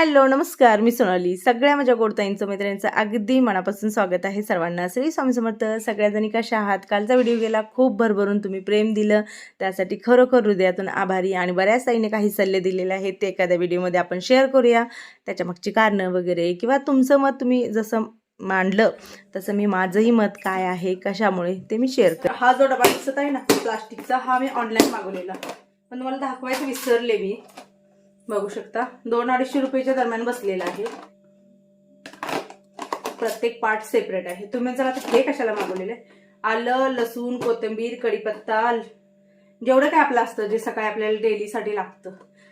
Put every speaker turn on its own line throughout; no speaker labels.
Hello नमस्कार. मी सोनाली. सगळ्या माझ्या गोडताईंचं मैत्रिणींचं अगदी मनापासून स्वागत आहे सर्वांना. श्री स्वामी समर्थ सगळ्याजणी कशा आहात? कालचा व्हिडिओ गेला खूप भरभरून तुम्ही प्रेम दिलं. त्यासाठी खरोखर हृदयातून आभारी आणि बऱ्याच ताईने काही सल्ले दिलेले आहेत ते एखाद्या व्हिडिओमध्ये आपण शेअर करूया. त्याच्या मागची कारणं वगैरे किंवा तुमचं मत तुम्ही जसं मांडलं तसं मी माझंही मत काय आहे कशामुळे ते मी शेअर कर हा जो डबा दिसत आहे ना प्लास्टिकचा हा मी ऑनलाईन मागवलेला. पण तुम्हाला दाखवायचं विसरले मी. बघू शकता. दोन अडीचशे रुपयाच्या दरम्यान बसलेला आहे. प्रत्येक पार्ट सेपरेट आहे. तुम्ही जर आता हे कशाला मागवलेलं आहे? आलं लसूण कोथिंबीर कढीपत्ता जेवढं काय आपलं असतं जे सकाळी आपल्याला डेलीसाठी लागतं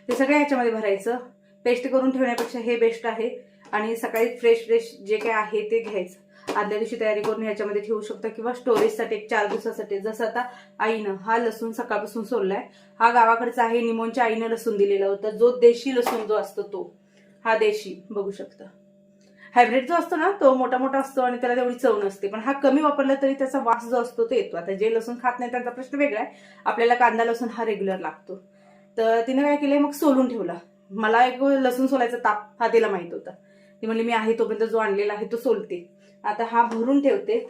ते सगळं ह्याच्यामध्ये भरायचं. पेस्ट करून ठेवण्यापेक्षा हे बेस्ट आहे. आणि सकाळी फ्रेश फ्रेश जे काय आहे ते घ्यायचं. आदल्या दिवशी तयारी करून ह्याच्यामध्ये ठेवू शकता किंवा स्टोरेजसाठी एक चार दिवसासाठी. जसं आता आईनं हा लसूण सकाळपासून सोडलाय. हा गावाकडचा आहे निमोनच्या आईनं लसूण दिलेला होता. जो देशी लसूण जो असतो तो. हा देशी बघू शकता. हायब्रिड जो असतो ना तो मोठा मोठा असतो आणि त्याला तेवढी चव नसते. पण हा कमी वापरला तरी त्याचा वास जो असतो तो येतो. आता जे लसूण खात नाही त्यांचा प्रश्न वेगळा आहे. आपल्याला कांदा लसूण हा रेग्युलर लागतो. तर तिने काय केलंय? मग सोलून ठेवला. मला एक लसूण सोलायचा ताप हा तिला माहीत होता. ती म्हणली मी आहे तोपर्यंत जो आणलेला आहे तो सोलते. आता हा भरून ठेवते.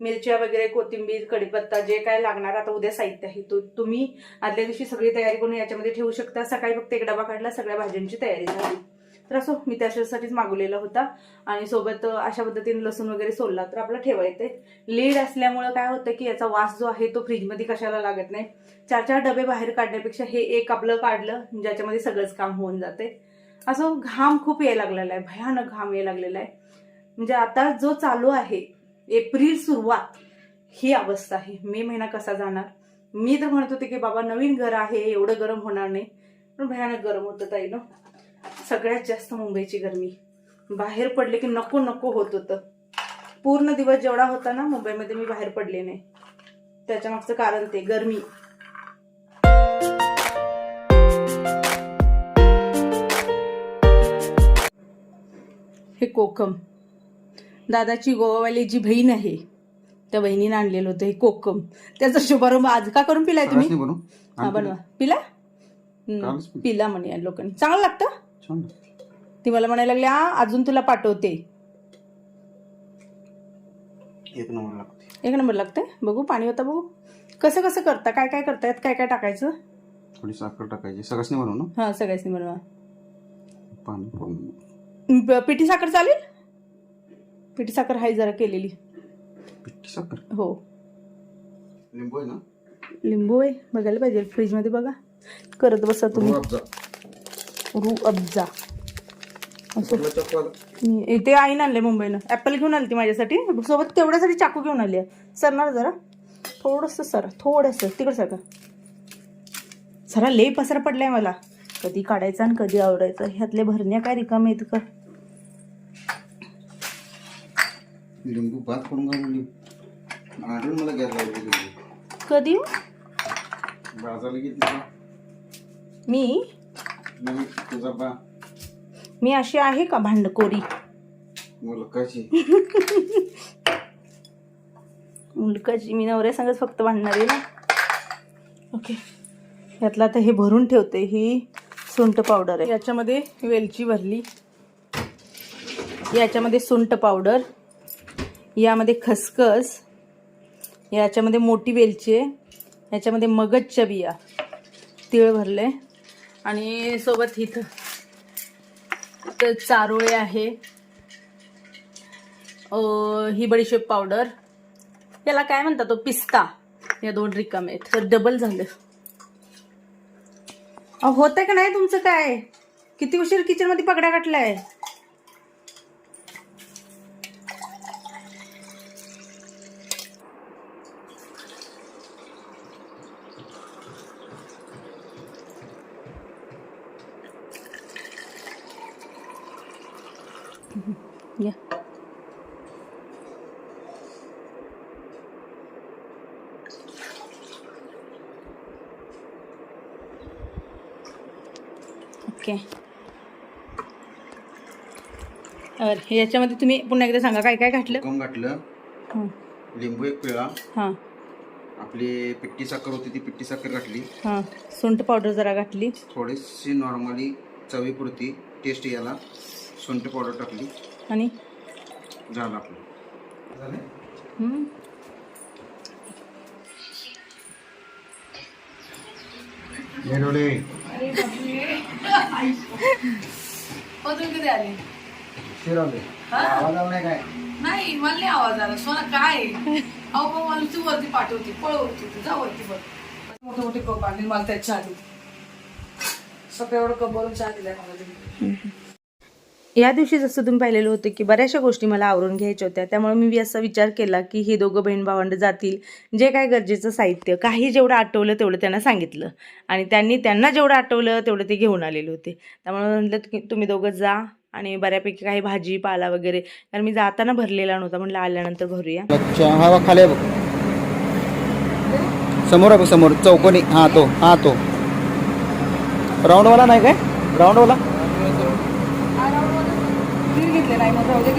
मिरच्या वगैरे कोथिंबीर कढीपत्ता जे काय लागणार आता उद्या साहित्य आहे. तो तुम्ही आदल्या दिवशी सगळी तयारी करून याच्यामध्ये ठेवू शकता. सकाळी फक्त एक डबा काढला सगळ्या भाज्यांची तयारी झाली. तर असो मी त्याच्यासाठीच मागवलेला होता. आणि सोबत अशा पद्धतीने लसूण वगैरे सोलला तर आपलं ठेवायचं लीड असल्यामुळं काय होतं की याचा वास जो आहे तो फ्रीजमध्ये कशाला लागत नाही. चार चार डबे बाहेर काढण्यापेक्षा हे एक आपलं काढलं ज्याच्यामध्ये सगळंच काम होऊन जाते. असं घाम खूप यायला लागलेला आहे. भयानक घाम यायला लागलेला आहे. म्हणजे आता जो चालू आहे एप्रिल सुरुवात ही अवस्था आहे. मे महिना कसा जाणार? मी तर म्हणत होते की बाबा नवीन घर आहे एवढं गरम होणार नाही. पण भयानक गरम होतं ताई ना? सगळ्यात जास्त मुंबईची गरमी. बाहेर पडले की नको नको होत होतं. पूर्ण दिवस जेवढा होता ना मुंबईमध्ये मी बाहेर पडले नाही. त्याच्या मागचं कारण ते गरमी. हे कोकम. दादाची गोवावाली जी बहीण आहे त्या बहिणीने आणलेलं होतं हे कोकम. त्याचा शुभारंभ आज का करून पिलाय तुम्ही?
बनवू.
हा बनवा. पिला? हम्म,
कालच पिला.
पिला म्हणे या लोकांनी. चांगलं लागतं?
छान
ती मला म्हणायला लागली "आ, अजून तुला पाठवते.
एक नंबर लागते.
एक नंबर लागतंय बघू पाणी होता बघू. कसं कसं करता? काय काय करतायत काय काय टाकायचं?
थोडी साखर टाकायची. सगळंच नाही बनवू ना?
हा सगळ्याच बनवा.
पाणी
प- पिठी साखर चालेल? पिठी साखर हाय जरा केलेली.
पिठी साखर?
हो.
लिंबू आहे ना?
लिंबू आहे. बघायला पाहिजे. फ्रीजमध्ये बघा. करत बसा तुम्ही. रू अब्जा? मी- इथे आईन आणले मुंबईनं. ॲपल घेऊन आली ती माझ्यासाठी. सोबत तेवढ्यासाठी चाकू घेऊन आली आहे. सरणार जरा. थोडंसं सर. थोडंसं. तिकडं सर जरा लई पसरा पडलाय मला. कधी काढायचा आणि कधी आवडायचं ह्यातले भरण्या काय रिकाम आहेत का
लिंबू भात पडून घालून आढळून मला गॅस लावली लिंबू.
कधी
बाजारला गेली तुझा
मी?
नाही तुझा बा.
मी अशी आहे का भांडकोरी
मुलकाची.
मुलकाची. मी नवऱ्या सांगत फक्त भांडणार आहे ना. ओके यातलं आता हे भरून ठेवते. ही सुंठ पावडर आहे. याच्यामध्ये वेलची भरली. याच्यामध्ये सुंठ पावडर. यामध्ये खसखस याच्यामध्ये मोठी वेलची आहे याच्यामध्ये मगजच्या बिया. तिळ भरले. आणि सोबत इथं तर चारोळे आहे. ही बडीशेप पावडर. याला काय म्हणतात तो? पिस्ता. या दोन रिकामे आहेत. तर डबल झालं. अहो होतंय का नाही तुमचं काय? किती उशीर किचनमध्ये पगडा काटलाय या ओके याच्यामध्ये तुम्ही पुन्हा एकदा सांगा काय काय घातलं?
कम घातलं.
हं,
लिंबू एक पिळा.
हां.
आपली पिट्टी साखर होती ती पिट्टी साखर घातली.
हां. सुंठ पावडर जरा घातली.
थोडीशी नॉर्मली चवीपुरती टेस्ट याला सुंठ पावडर टाकली.
आणि?
झालं आपलं. झालं?
अजून किती आले?
शिरवले आवाज आला नाही काय?
नाही मला नाही आवाज आला. सोना काय? आहे? अहो मला तू वरती पाठवते पळ वरती तू जा वरती बघ. मोठे मोठे कप आणले मला त्यात चहा सगळं एवढं कप भरून चहा दिलाय मला तुम्ही
या दिवशी जसं तुम्ही पाहिलेलं होतं की बऱ्याचशा गोष्टी मला आवरून घ्यायच्या होत्या त्यामुळे मी असा विचार केला की हे दोघं बहीण भावंड जातील जे काय गरजेचं साहित्य काही जेवढं आठवलं तेवढं त्यांना सांगितलं. आणि त्यांनी त्यांना जेवढं आठवलं तेवढं ते घेऊन आलेले होते. त्यामुळे म्हटलं की तुम्ही दोघं जा आणि बऱ्यापैकी काही भाजी पाला वगैरे. कारण मी जाताना भरलेला नव्हता म्हटलं आल्यानंतर भरूया.
अच्छा हा बघ खाली बघ. समोर आहे बघ समोर. चौकोनी. हा तो. हा तो. राऊंडवाला नाही काय? राऊंडवाला?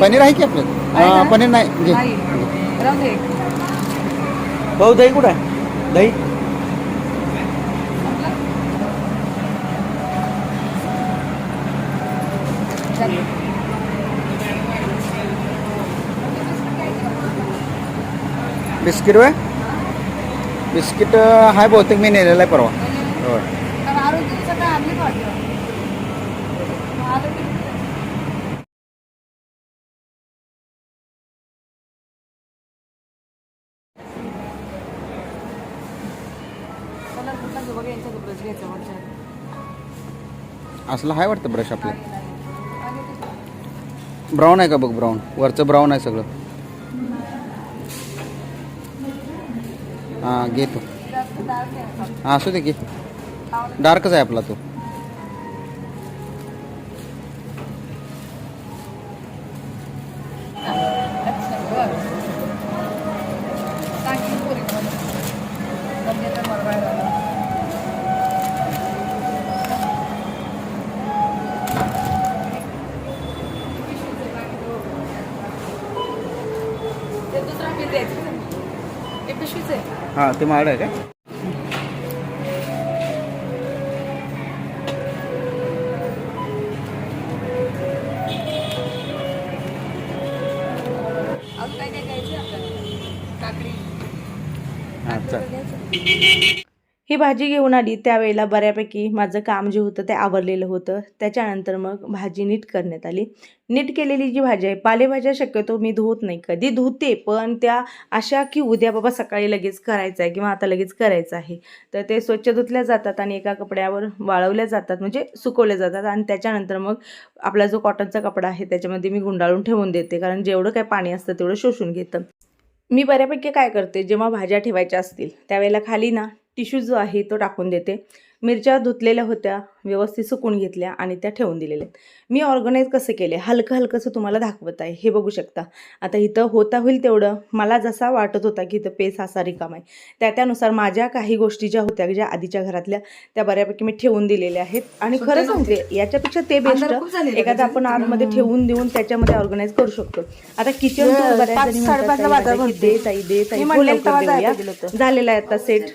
पनीर
आहे की आपलं? हा पनीर नाही. घे. भाऊ दही कुठं आहे? दही? बिस्किट वय बिस्किट हाय बहुतेक मी नेलेलं आहे परवा. होय. असलं हाय वाटतं ब्रश आपलं. ब्राऊन आहे का बघ ब्राऊन वरचं ब्राऊन आहे सगळं. हां घे तो. हां असू दे घे. डार्कच आहे आपला तो.
हां
ते माड आहे काय
अजून
ही
भाजी घेऊन आली. त्यावेळेला बऱ्यापैकी माझं काम जे होतं ते आवरलेलं होतं. त्याच्यानंतर मग भाजी नीट करण्यात आली. नीट केलेली जी भाजी आहे पालेभाज्या शक्यतो मी धुवत नाही. कधी धुते पण त्या अशा की उद्या बाबा सकाळी लगेच करायचं आहे किंवा आता लगेच करायचं आहे. तर ते स्वच्छ धुतल्या जातात आणि एका कपड्यावर वाळवल्या जातात म्हणजे सुकवल्या जातात. आणि त्याच्यानंतर मग आपला जो कॉटनचा कपडा आहे त्याच्यामध्ये मी गुंडाळून ठेवून देते. कारण जेवढं काय पाणी असतं तेवढं शोषून घेतं. मी बऱ्यापैकी काय करते जेव्हा भाज्या ठेवायच्या असतील त्यावेळेला खाली ना टिश्यू जो आहे तो टाकून देते. मिरच्या धुतलेल्या होत्या व्यवस्थित सुकून घेतल्या आणि त्या ठेवून दिलेल्या मी ऑर्गनाईज कसं केले? हलकं हलकंसं तुम्हाला दाखवत आहे. हे बघू शकता. आता इथं होता होईल तेवढं. मला जसा वाटत होता की इथं पेस असा रिकाम आहे. त्या त्यानुसार माझ्या काही गोष्टी ज्या होत्या ज्या आधीच्या घरातल्या त्या बऱ्यापैकी मी ठेवून दिलेल्या आहेत. आणि खरं सांगते याच्यापेक्षा ते बेस्ट एखादं आपण आतमध्ये ठेवून देऊन त्याच्यामध्ये ऑर्गनाईज करू शकतो. आता किचन. दे ताई दे ताई. झालेला आहे आता सेट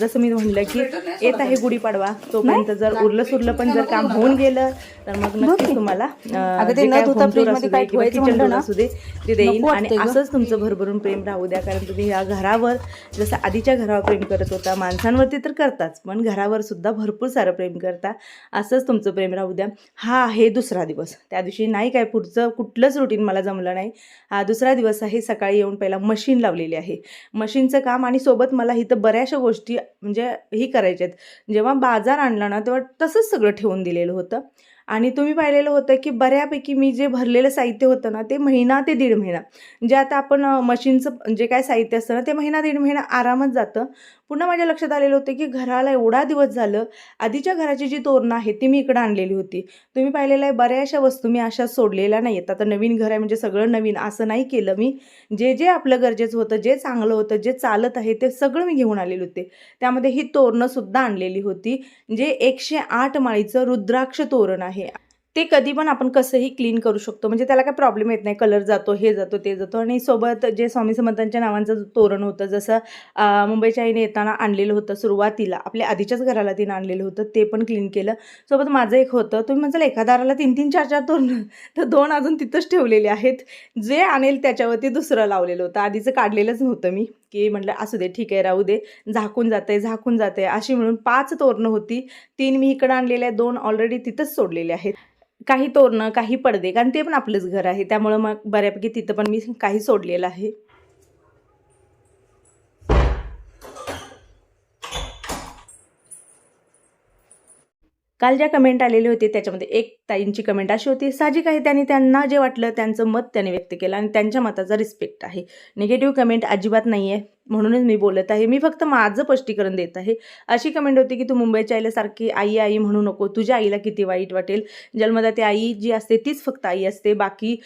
जसं मी म्हणलं की येत आहे गुढीपाडवा. तोपर्यंत जर उरलं सुरलं पण जर काम होऊन गेलं तर मग नक्कीच तुम्हाला अं,
अगं ते
जे
न
काय
धुता
home tour
fridge मध्ये
असू दे ते देईन आणि. असंच तुमचं भरभरून प्रेम राहू द्या. कारण तुम्ही या घरावर जसं आधीच्या घरावर प्रेम करत होता माणसांवरती तर करताच पण घरावर सुद्धा भरपूर सारं प्रेम करता असंच तुमचं प्रेम राहू द्या. हा आहे दुसरा दिवस. त्या दिवशी नाही काय पुढचं कुठलंच रुटीन मला जमलं नाही. हा दुसरा दिवस आहे सकाळी येऊन पहिला मशीन लावलेली आहे. मशीनचं काम आणि सोबत मला इथं बऱ्याचशा गोष्टी म्हणजे ही करायच्या आहेत. जेव्हा बाजार आणला ना तेव्हा तसंच सगळं ठेवून दिलेलं होतं. आणि तुम्ही पाहिलेलं होतं की बऱ्यापैकी मी जे भरलेलं साहित्य होतं ना ते महिना ते दीड महिना. जे आता आपण मशीनचं जे काय साहित्य असतं ना ते महिना दीड महिना आरामात जातं. पुन्हा माझ्या लक्षात आलेलं होतं की घराला एवढा दिवस झालं आधीच्या घराची जी तोरणं आहे ती मी इकडं आणलेली होती. तुम्ही पाहिलेलं आहे बऱ्याचशा वस्तू मी अशा सोडलेल्या नाही आहेत आता नवीन घर आहे म्हणजे सगळं नवीन असं नाही केलं मी. जे जे आपलं गरजेचं होतं जे चांगलं होतं जे चालत आहे ते सगळं मी घेऊन आलेले होते. त्यामध्ये ही तोरणंसुद्धा आणलेली होती जे एकशे आठ माळीचं रुद्राक्ष तोरण आहे. ते कधी पण आपण कसंही क्लीन करू शकतो. म्हणजे त्याला काय प्रॉब्लेम येत नाही. कलर जातो हे जातो ते जातो. आणि सोबत जे स्वामी समर्थांच्या नावांचं तोरण होतं जसं मुंबईच्या आईने येताना आणलेलं होतं सुरुवातीला आपल्या आधीच्याच घराला तिनं आणलेलं होतं ते पण क्लीन केलं. सोबत माझं एक होतं तुम्ही म्हणजे एका दाराला तीन तीन चार चार तोरण तर दोन अजून तिथंच ठेवलेले आहेत. जे आणेल त्याच्यावरती दुसरं लावलेलं होतं. आधीचं काढलेलंच नव्हतं मी की म्हटलं असू दे ठीक आहे राहू दे. झाकून जाते झाकून जाते अशी म्हणून पाच तोरणं होती. तीन मी इकडं आणलेले आहे दोन ऑलरेडी तिथंच सोडलेले आहेत. काही तोरणं काही पडदे कारण ते पण आपलंच घर आहे. त्यामुळं मग बऱ्यापैकी तिथं पण मी काही सोडलेलं आहे. काल ज्या कमेंट आलेले होते त्याच्यामध्ये एक ताईंची कमेंट अशी होती साहजिक आहे त्यांनी त्यांना जे वाटलं त्यांचं मत त्यांनी व्यक्त केलं आणि त्यांच्या मताचा रिस्पेक्ट आहे. निगेटिव्ह कमेंट अजिबात नाही आहे म्हणूनच मी बोलत आहे. मी फक्त माझं स्पष्टीकरण देत आहे. अशी कमेंट होती की तू मुंबईच्या आईला सारखी आई आई म्हणू नको. तुझ्या आईला किती वाईट वाटेल? जन्मदाती आई जी असते तीच फक्त आई असते. बाकी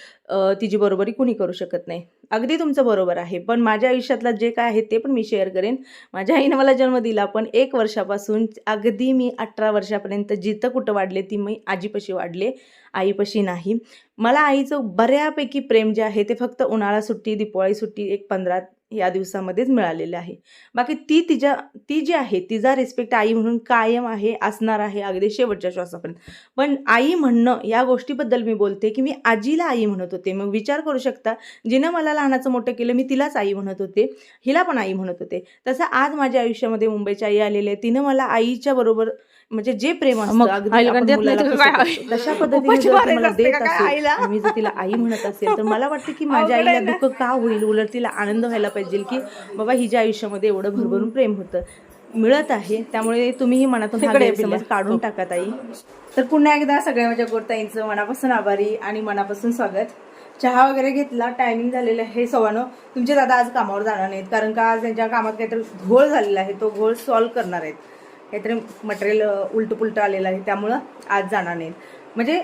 तिची बरोबरी कुणी करू शकत नाही. अगदी तुमचं बरोबर आहे. पण माझ्या आयुष्यातला जे काय आहे ते पण मी शेअर करेन. माझ्या आईनं मला जन्म दिला पण एक वर्षापासून अगदी मी अठरा वर्षापर्यंत जिथं कुठं वाढले ती मी आजीपाशी वाढले आईपाशी नाही. मला आईचं बऱ्यापैकी प्रेम जे आहे ते फक्त उन्हाळा सुट्टी दिवाळी सुट्टी एक पंधरा या दिवसामध्येच मिळालेलं आहे. बाकी ती तिच्या ती जी आहे तिचा रिस्पेक्ट आई म्हणून कायम आहे असणार आहे अगदी शेवटच्या श्वासापर्यंत. पण आई म्हणणं या गोष्टीबद्दल मी बोलते की मी आजीला आई म्हणत होते. मग विचार करू शकता जिनं मला लहानाचं मोठं केलं मी तिलाच आई म्हणत होते. हिला पण आई म्हणत होते. तसं आज माझ्या आयुष्यामध्ये मुंबईची आई आलेली आहे तिनं मला आईच्या बरोबर म्हणजे जे प्रेम तशा पद्धतीने मी जर तिला आई म्हणत असेल तर मला वाटतं की माझ्या आईला. दुःख का होईल? उलट तिला आनंद व्हायला पाहिजे की बाबा हिच्या आयुष्यामध्ये एवढं भरभरून प्रेम होतं. मिळत आहे. त्यामुळे तुम्हीही मनातून हा. काढून टाका ताई. तर पुन्हा एकदा सगळ्या माझ्या गोडताईंचं मनापासून आभारी आणि मनापासून स्वागत. चहा वगैरे घेतला टायमिंग झालेलं आहे. सव्वानं तुमचे दादा आज कामावर जाणार नाहीत कारण का आज त्यांच्या कामात काहीतरी घोळ झालेला आहे. तो घोळ सॉल्व्ह करणार आहेत. काहीतरी मटेरियल उलटं पुलटं आलेलं आहे त्यामुळं आज जाणार नाहीत. म्हणजे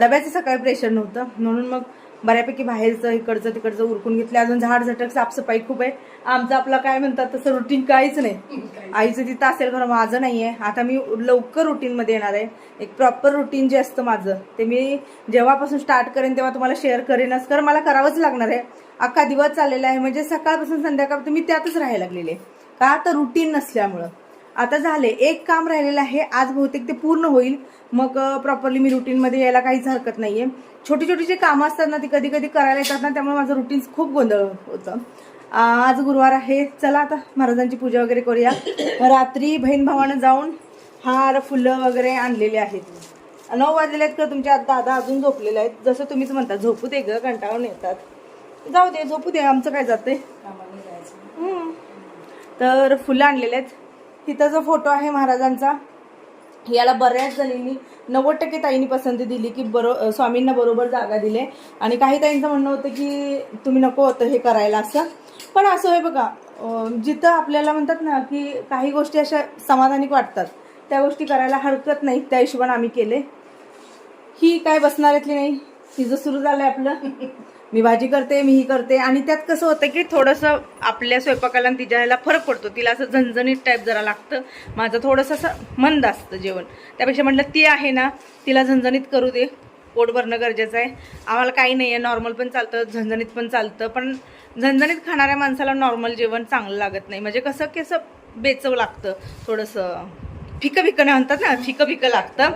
डब्याचं सकाळी प्रेशर नव्हतं. म्हणून मग बऱ्यापैकी बाहेरचं इकडचं तिकडचं उरकून घेतलं. अजून झाड झटक साफसफाई खूप आहे. आमचं आपलं काय म्हणतात तसं रुटीन काहीच नाही. आईचं तिथं असेल खरं माझं नाही आहे आता मी लवकर रुटीनमध्ये येणार आहे. एक प्रॉपर रुटीन जे असतं माझं ते मी जेव्हापासून स्टार्ट करेन तेव्हा तुम्हाला शेअर करेनच. कारण मला करावंच लागणार आहे. अख्खा दिवस चाललेला आहे. म्हणजे सकाळपासून संध्याकाळपर्यंत मी त्यातच राहायला लागलेले का? तर रुटीन नसल्यामुळं. आता झाले. एक काम राहिलेलं आहे. आज बहुतेक ते पूर्ण होईल. मग प्रॉपरली मी रुटीनमध्ये यायला काहीच हरकत नाहीये. छोटी छोटी जे कामं असतात ना ती कधी कधी करायला येतात ना त्यामुळे माझं रुटीन खूप गोंधळ होतं. आज गुरुवार आहे. चला आता महाराजांची पूजा वगैरे करूया. रात्री बहीण भावानं जाऊन हार फुलं वगैरे आणलेले आहेत. नऊ वाजलेले आहेत का तुमच्या? दादा अजून झोपलेले आहेत. जसं तुम्हीच म्हणता झोपू दे ग कंटाळून येतात. जाऊ दे झोपू दे. आमचं काय हम्म. तर फुलं आणलेले आहेत. तिथं जो फोटो आहे महाराजांचा याला बऱ्याच जणींनी नव्वद टक्के ताईंनी पसंती दिली की बरो स्वामींना बरोबर जागा दिले आणि काही ताईंचं म्हणणं होतं की तुम्ही नको होतं हे करायला असं. पण असं आहे बघा जिथं आपल्याला म्हणतात ना की काही गोष्टी अशा समाधानिक वाटतात त्या गोष्टी करायला हरकत नाही त्या हिशोबाने आम्ही केले. ही काय बसणाऱ्यातली नाही? हिजं सुरू झालं आहे आपलं. मी भाजी करते मी ही करते. आणि त्यात कसं होतं की थोडंसं आपल्या स्वयंपाकाला आणि तिच्या ह्याला फरक पडतो. तिला असं झणझणीत टाईप जरा लागतं. माझं थोडंसं असं मंद असतं जेवण. त्यापेक्षा म्हटलं ती आहे ना तिला झणझणीत करू दे. पोट भरणं गरजेचं आहे. आम्हाला काही नाही आहे. नॉर्मल पण चालतं झणझणीत पण चालतं. पण झणझणीत खाणाऱ्या माणसाला नॉर्मल जेवण चांगलं लागत नाही. म्हणजे कसं की असं बेचव लागतं. थोडंसं फिकं फिकं नाही म्हणतात ना फिकं फिकं लागतं.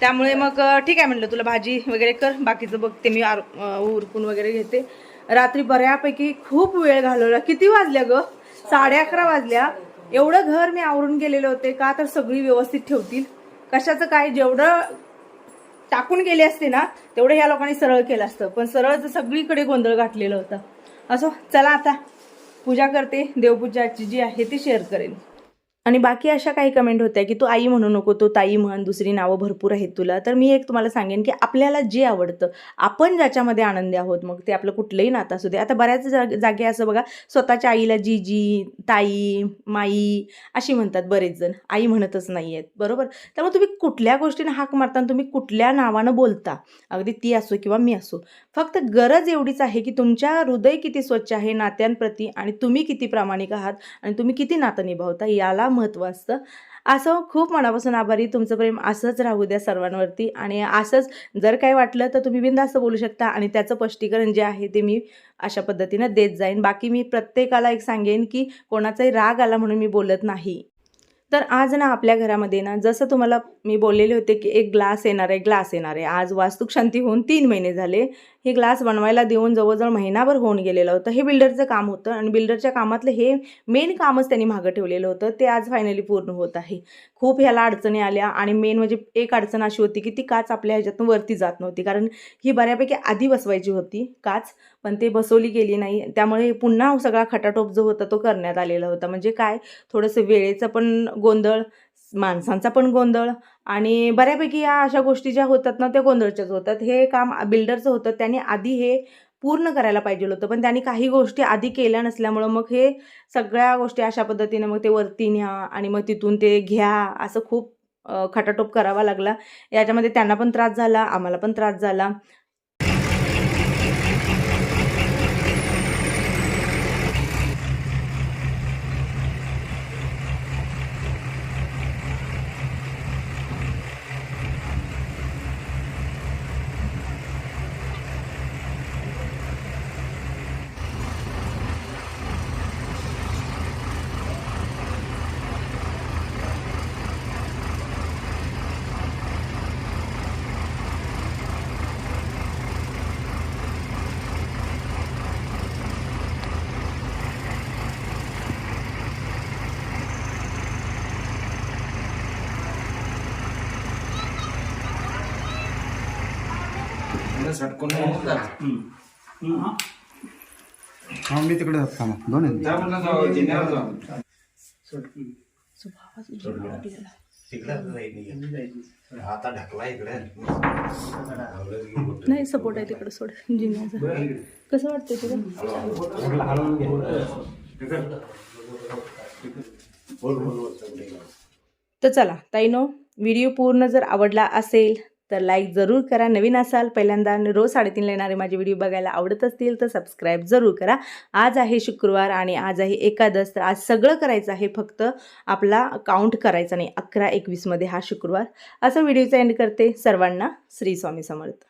त्यामुळे मग ठीक आहे म्हणलं तुला भाजी वगैरे कर बाकीचं बघते मी आर उरकून वगैरे घेते. रात्री बऱ्यापैकी खूप वेळ घालवला. किती वाजल्या ग? साडे अकरा वाजल्या. एवढं घर मी आवरून गेलेले होते का तर सगळी व्यवस्थित ठेवतील. कशाचं काय जेवढं टाकून गेले असते ना तेवढं ह्या लोकांनी सरळ केलं असतं. पण सरळ सगळीकडे गोंधळ घातलेलं होतं. असो चला आता. पूजा करते देवपूजाची जी आहे ती शेअर करेन. आणि बाकी अशा काही कमेंट होत्या की तू आई म्हणू नको तो ताई म्हण दुसरी नावं भरपूर आहेत तुला. तर मी एक तुम्हाला सांगेन की आपल्याला जे आवडतं आपण ज्याच्यामध्ये आनंदी आहोत मग ते आपलं कुठलंही नातं असू दे. आता बऱ्याच जाग जागे असं बघा स्वतःच्या आईला जीजी ताई माई अशी म्हणतात बरेच जण. आई म्हणतच नाही आहेत बरोबर त्यामुळे तुम्ही कुठल्या गोष्टीनं हाक मारताना तुम्ही कुठल्या नावानं बोलता? अगदी ती असो किंवा मी असो. फक्त गरज एवढीच आहे की तुमच्या हृदय किती स्वच्छ आहे नात्यांप्रती आणि तुम्ही किती प्रामाणिक आहात आणि तुम्ही किती नातं निभावता याला महत्त्व असतं. असं खूप मनापासून आभारी तुमचं प्रेम असंच राहू द्या सर्वांवरती. आणि असंच जर काही वाटलं तर तुम्ही बिंदास्त बोलू शकता आणि त्याचं स्पष्टीकरण जे आहे ते मी अशा पद्धतीनं देत जाईन. बाकी मी प्रत्येकाला एक सांगेन की कोणाचाही राग आला म्हणून मी बोलत नाही. तर आज ना आपल्या घरामध्ये ना जसं तुम्हाला मी बोललेले होते की एक ग्लास येणार आहे ग्लास येणार आहे. आज वास्तुक शांती होऊन तीन महिने झाले. हे ग्लास बनवायला देऊन जवळजवळ महिनाभर होऊन गेलेलं होतं. हे बिल्डरचं काम होतं आणि बिल्डरच्या कामातलं हे मेन कामच त्यांनी मागं ठेवलेलं होतं. ते आज फायनली पूर्ण होत आहे. खूप ह्याला अडचणी आल्या आणि मेन म्हणजे एक अडचण अशी होती की ती काच आपल्या ह्याच्यातून वरती जात नव्हती. कारण ही बऱ्यापैकी आधी बसवायची होती काच पण ते बसवली गेली नाही. त्यामुळे पुन्हा सगळा खटाटोप जो होता तो करण्यात आलेला होता. म्हणजे काय? थोडंसं वेळेचं पण गोंधळ माणसांचा पण गोंधळ आणि बऱ्यापैकी या अशा गोष्टी ज्या होतात ना त्या गोंधळच्याच होतात. हे काम बिल्डरचं होतं. त्यांनी आधी हे पूर्ण करायला पाहिजे होतं. पण त्यांनी काही गोष्टी आधी केल्या नसल्यामुळं मग हे सगळ्या गोष्टी अशा पद्धतीने मग ते वरती न्या आणि मग तिथून ते घ्या असं खूप खटाटोप करावा लागला. याच्यामध्ये त्यांना पण त्रास झाला आम्हाला पण त्रास झाला.
हा मी तिकडे जातो थांबा. दोन आहेत.
आता ढकला इकडे.
नाही सपोर्ट आहे तिकडं सोड. जिन्याचा कसं वाटतंय तुला? तर चला ताईनो व्हिडिओ पूर्ण जर आवडला असेल तर लाईक जरूर करा. नवीन असाल पहिल्यांदा रोज साडेतीनला येणारे माझे व्हिडिओ बघायला आवडत असतील तर सबस्क्राईब जरूर करा. आज आहे शुक्रवार आणि आज आहे एकादश तर आज सगळं करायचं आहे फक्त आपला काउंट करायचा नाही. अकरा एकवीसमध्ये हा शुक्रवार. असं व्हिडिओचा एंड करते. सर्वांना श्री स्वामी समर्थ.